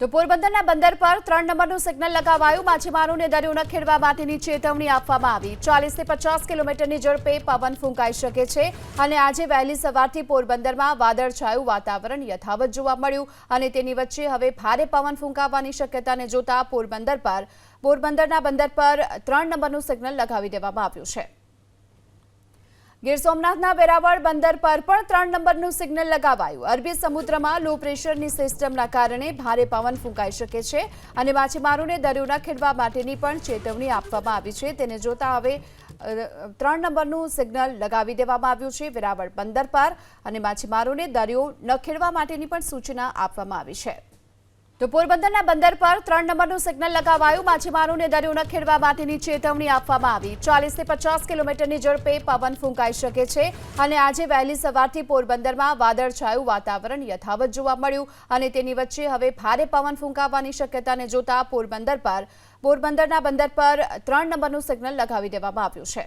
તો પોરબંદરના બંદર પર ત્રણ નંબરનું સિગ્નલ લગાવાયું. માછીમારોને દરિયો ન ખેડવા માટેની ચેતવણી આપવામાં આવી. ચાલીસથી પચાસ કિલોમીટરની ઝડપે પવન ફૂંકાઈ શકે છે અને આજે વહેલી સવારથી પોરબંદરમાં વાદળછાયું વાતાવરણ યથાવત જોવા મળ્યું અને તેની વચ્ચે હવે ભારે પવન ફૂંકાવાની શક્યતાને જોતા પોરબંદર પર પોરબંદરના બંદર પર ત્રણ નંબરનું સિગ્નલ લગાવી દેવામાં આવ્યું છે. ગીર સોમનાથના વેરાવળ બંદર પર પણ ત્રણ નંબરનું સિગ્નલ લગાવાયું. અરબી સમુદ્રમાં લો પ્રેશરની સિસ્ટમના કારણે ભારે પવન ફૂંકાઈ શકે છે અને માછીમારોને દરિયો ન ખેડવા માટેની પણ ચેતવણી આપવામાં આવી છે. તેને જોતા હવે ત્રણ નંબરનું સિગ્નલ લગાવી દેવામાં આવ્યું છે વેરાવળ બંદર પર અને માછીમારોને દરિયો ન ખેડવા માટેની પણ સૂચના આપવામાં આવી છે. તો પોરબંદરના બંદર પર ત્રણ નંબરનું સિગ્નલ લગાવાયું. માછીમારોને દરિયો ન ખેડવા માટેની ચેતવણી આપવામાં આવી. ચાલીસથી પચાસ કિલોમીટરની ઝડપે પવન ફૂંકાઈ શકે છે અને આજે વહેલી સવારથી પોરબંદરમાં વાદળછાયું વાતાવરણ યથાવત જોવા મળ્યું અને તેની વચ્ચે હવે ભારે પવન ફૂંકાવાની શક્યતાને જોતા પોરબંદર પર પોરબંદરના બંદર પર ત્રણ નંબરનું સિગ્નલ લગાવી દેવામાં આવ્યું છે.